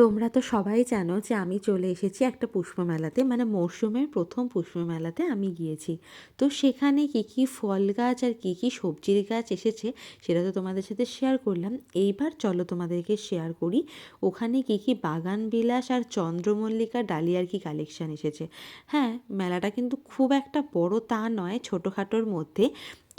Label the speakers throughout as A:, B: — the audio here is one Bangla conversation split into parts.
A: তোমরা তো সবাই জানো যে আমি চলে এসেছি একটা পুষ্পমেলাতে মানে মরশুমের প্রথম পুষ্পমেলাতে আমি গিয়েছি। তো সেখানে কী কী ফল গাছ আর কী কী সবজির গাছ এসেছে সেটা তো তোমাদের সাথে শেয়ার করলাম। এইবার চলো তোমাদেরকে শেয়ার করি, ওখানে কী কী বাগান বিলাস আর চন্দ্রমল্লিকা ডালিয়ার কি কালেকশান এসেছে। হ্যাঁ মেলাটা কিন্তু খুব একটা বড় তা নয়, ছোটোখাটোর মধ্যে।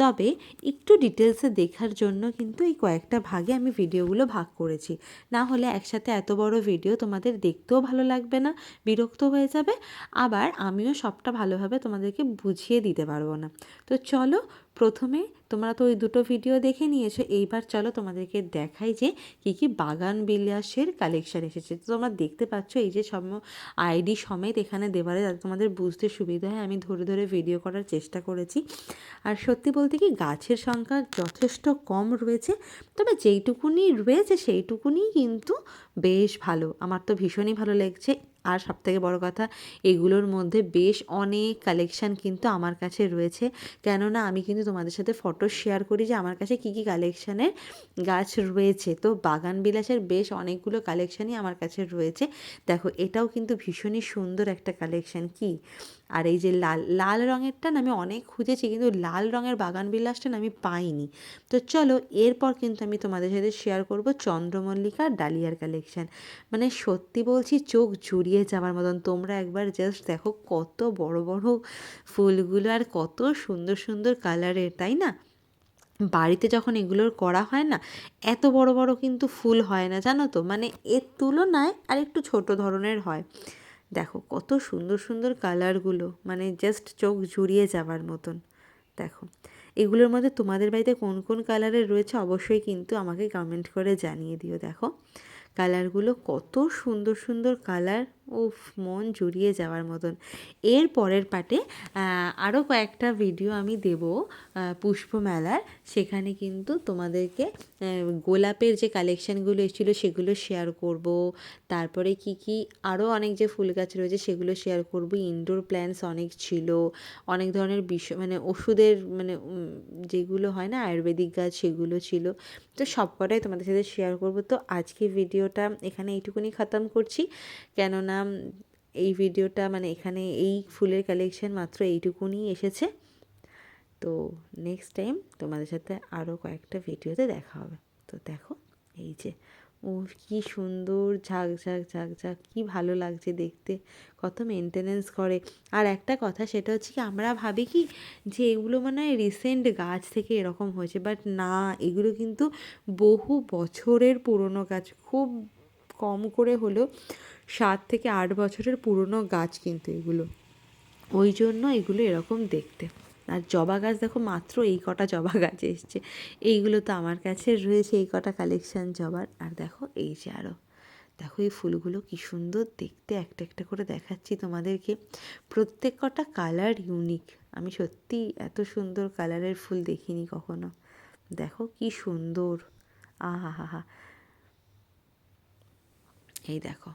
A: তবে একটু ডিটেলসে দেখার জন্য কিন্তু এই কয়েকটা ভাগে আমি ভিডিওগুলো ভাগ করেছি। না হলে একসাথে এত বড় ভিডিও তোমাদের দেখতেও ভালো লাগবে না, বিরক্ত হয়ে যাবে। আবার আমিও সবটা ভালোভাবে তোমাদেরকে বুঝিয়ে দিতে পারব না। তো চলো প্রথমে তোমরা তো ওই দুটো ভিডিও দেখে নিয়েছো, এইবার চলো তোমাদেরকে দেখাই যে কী কী বাগান বিলাসের কালেকশান এসেছে। তো তোমরা দেখতে পাচ্ছ এই যে সব আইডি সমেত এখানে দেওয়ালে যাতে তোমাদের বুঝতে সুবিধা হয়। আমি ধরে ধরে ভিডিও করার চেষ্টা করেছি। আর সত্যি বলতে কি গাছের সংখ্যা যথেষ্ট কম রয়েছে, তবে যেইটুকুনি রয়েছে সেইটুকুনি কিন্তু বেশ ভালো। আমার তো ভীষণই ভালো লেগছে। আর সবথেকে বড় কথা, এগুলোর মধ্যে বেশ অনেক কালেকশান কিন্তু আমার কাছে রয়েছে। কেননা আমি কিন্তু তোমাদের সাথে ফটো শেয়ার করি যে আমার কাছে কী কী কালেকশানের গাছ রয়েছে। তো বাগান বিলাসের বেশ অনেকগুলো কালেকশানই আমার কাছে রয়েছে। দেখো, এটাও কিন্তু ভীষণই সুন্দর একটা কালেকশান কি? আর এই যে লাল লাল রঙেরটা না আমি অনেক খুঁজেছি কিন্তু লাল রঙের বাগান বিলাসটা না আমি পাইনি। তো চলো, এরপর কিন্তু আমি তোমাদের সাথে শেয়ার করব চন্দ্রমল্লিকা ডালিয়ার কালেকশান মানে সত্যি বলছি, চোখ জুড়িয়ে যাওয়ার মতন। তোমরা একবার জাস্ট দেখো কত বড় বড় ফুলগুলো আর কত সুন্দর সুন্দর কালারের তাই না? বাড়িতে যখন এগুলোর করা হয় না, এত বড় বড় কিন্তু ফুল হয় না, জানো তো? মানে এর তুলনায় আর একটু ছোট ধরনের হয়। দেখো কত সুন্দর সুন্দর কালারগুলো মানে জাস্ট চোখ জুড়িয়ে যাওয়ার মতন। দেখো, এগুলোর মধ্যে তোমাদের বাড়িতে কোন কোন কালারের রয়েছে অবশ্যই কিন্তু আমাকে কমেন্ট করে জানিয়ে দিও, দেখো। কালারগুলো কত সুন্দর সুন্দর কালার উফ, মন জুড়িয়ে যাওয়ার মতন। এর পরের পাটে আরও কয়েকটা ভিডিও আমি দেব পুষ্পমেলার। সেখানে কিন্তু তোমাদেরকে গোলাপের যে কালেকশানগুলো এসেছিল সেগুলো শেয়ার করব। তারপরে কি কি আরও অনেক যে ফুল গাছ রয়েছে সেগুলো শেয়ার করব। ইনডোর প্ল্যান্টস অনেক ছিল। অনেক ধরনের বিষয় মানে ওষুধের মানে যেগুলো হয় না, আয়ুর্বেদিক গাছ সেগুলো ছিল। তো সবকটাই তোমাদের সাথে শেয়ার করব। তো আজকে ভিডিওটা এখানে এইটুকুনি খতম করছি। কেননা এই ভিডিওটা মানে এখানে এই ফুলের কালেকশন মাত্র এইটুকুনি এসেছে। তো নেক্সট টাইম তোমাদের সাথে আরও কয়েকটা ভিডিওতে দেখা হবে। তো দেখো, এই যে ও কি সুন্দর, ঝাঁক ঝাঁক ঝাঁক ঝাঁক, কী ভালো লাগছে দেখতে, কত মেনটেনেন্স করে। আর একটা কথা, সেটা হচ্ছে কি, আমরা ভাবি কি, যে এগুলো মানে রিসেন্ট গাছ থেকে এরকম হয়েছে বাট না, এগুলো কিন্তু বহু বছরের পুরনো গাছ, খুব কম করে হলেও সাত থেকে আট বছরের পুরনো গাছ কিন্তু এগুলো। ওই জন্য এগুলো এরকম দেখতে। আর জবা গাছ দেখো, মাত্র এই কটা জবা গাছ এসছে। এইগুলো তো আমার কাছে রয়েছে, এই কটা কালেকশান জবার। আর দেখো, এই যে আরও দেখো, এই ফুলগুলো কি সুন্দর দেখতে। একটা একটা করে দেখাচ্ছি তোমাদেরকে। প্রত্যেক কটা কালার ইউনিক আমি সত্যি এত সুন্দর কালারের ফুল দেখিনি কখনো। দেখো, কি সুন্দর। আহা হা হা এই দেখো।